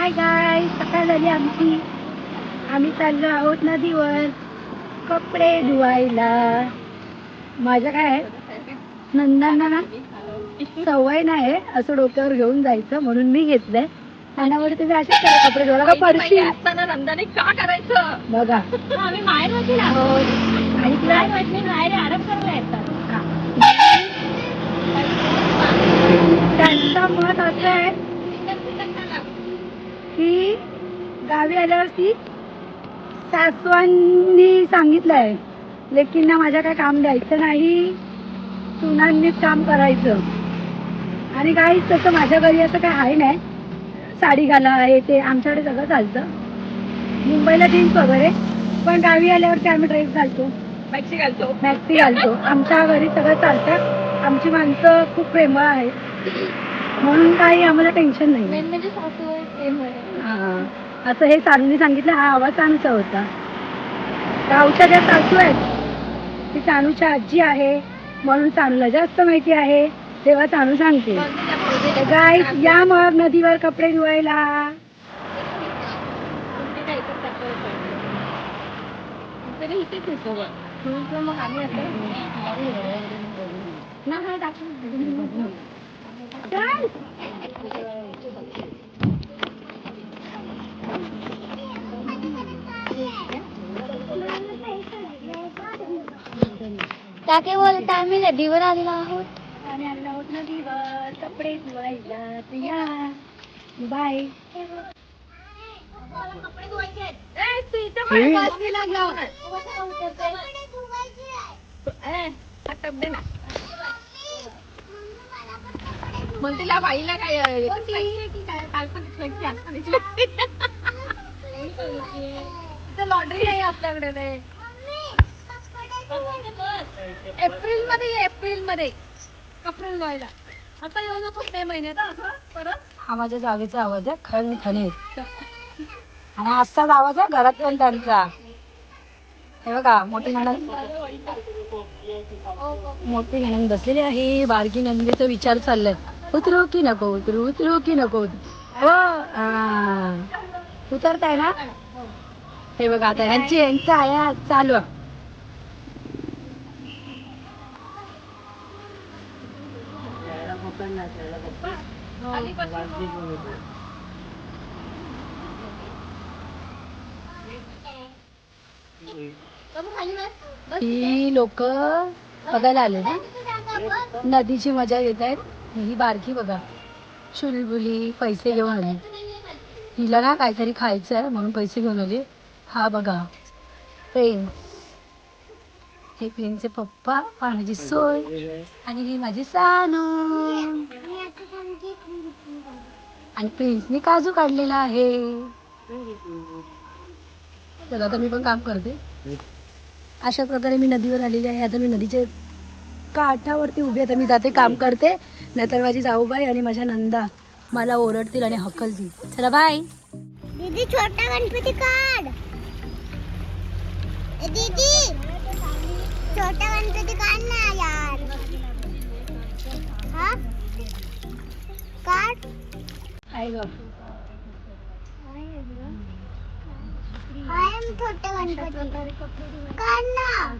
हाय गाय सकाळ झाली आमची आम्ही चाललो आहोत नदीवर कपडे धुवायला. माझ्या काय आहे? नंदांना ना सवय नाही असं डोक्यावर घेऊन जायचं म्हणून मी घेतलंय. कानावर तुम्ही असेच करा कपडे धुवायला. का पडशी असताना नंदाने का करायचं? बघा. आम्ही माहेरमध्ये आहोत आणि तुला माहेर आराम करायला येतात त्यांचं मत असं आहे की गावी आल्यावरती सासवांनी सांगितलंय लेकींना माझ्या काय काम द्यायचं नाही सुनांनीच काम करायचं. आणि काहीच तसं माझ्या घरी असं काय आहे नाही. साडी घाला हे ते आमच्याकडे सगळं चालतं. मुंबईला जीन्स वगैरे पण गावी आल्यावरती आम्ही ड्रेस घालतो. मॅक्सी घालतो. मॅक्सी घालतो. आमच्या घरी सगळं चालतं. आमची माणसं खूप प्रेमळ आहेत. म्हणून काही आम्हाला टेन्शन नाही. मेन म्हणजे सासू आहे प्रेम आहे. हा. असं हे सानूने सांगितलं हा आवाज सानूचा होता. गावच्या ज्या सासू आहेत. ती सानूच्या आजी आहे म्हणून सानूला जास्त माहिती आहे. तेव्हा सानू सांगते गाय या मग नदीवर कपडे धुवायला. मग हा. टाके बोलता आम्ही नदीवर आलेलो आहोत. आम्ही आलो आहोत नदीवर कपडे धुवायला तर या बाय. मग तिला बाईला काय नाही आपल्याकडे ते एप्रिलमध्ये एप्रिलमध्ये एप्रिल व्हायला आता येऊ नको मे महिन्यात हा, असं? परत? हा माझ्या जावेचा आवाज आहे खण खणीत आणि असाच आवाज आहे घरात पण त्यांचा. हे बघा मोठी नणंद. मोठी नणंद बसलेली आहे बारकी नंदीचा विचार चाललाय. उतरू की नको उतरू उतरू की नको उतरू. हो हा. उतरताय ना? हे बघा आता यांची यांचं आहे चालू. आहे. ही. लोक बघायला आले ना? नदीची मजा घेत आहेत. ही बारकी बघा. चुलबुली पैसे घेऊन आली. हिला ना काहीतरी खायचं आहे म्हणून पैसे घेऊन आली. हा बघा. प्रेम हे प्रेमचे पप्पा पाण्याची सोय आणि ही माझी सानू. आणि प्रिन्सने काजू काढलेला आहे. तर आता मी पण काम करते. अशा प्रकारे मी नदीवर आलेली आहे. आता मी नदीच्या काठावरती उभी आहे. आता मी जाते काम करते. नाहीतर माझी जाऊबाई आणि माझ्या नंदा मला ओरडतील आणि हकलतील. चला बाय दीदी छोटा गणपती काढ. दीदी. छोटा गणपती काढ ना यार. हा? काढ. आहे ग. हाय मी छोटा गणपती काढ ना.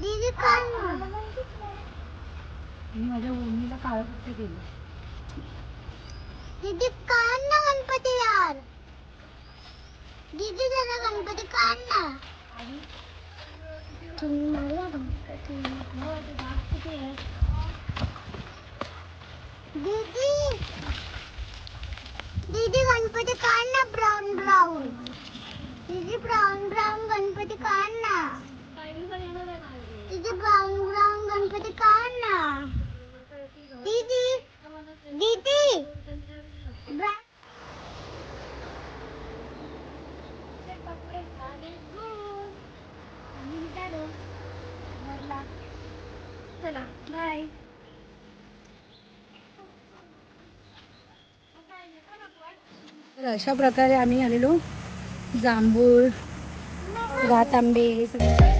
दीदी काढ ना. मी माझ्या ओढणीला काळं पट्टे केलं? दीदी काढ ना गणपती यार. दीदी जरा गणपती काढ ना. तुम्ही मला गणपती दीदी दीदी गणपती काढ ना ब्राऊन ब्राऊन दीदी ब्राऊन ब्राऊन गणपती काढ ना दीदी ब्राऊन ब्राऊन गणपती काढ ना दीदी दीदी ब्रा- चला बाय तर अशा प्रकारे आम्ही आलेलो. जांभूळ रातांबे हे सगळं.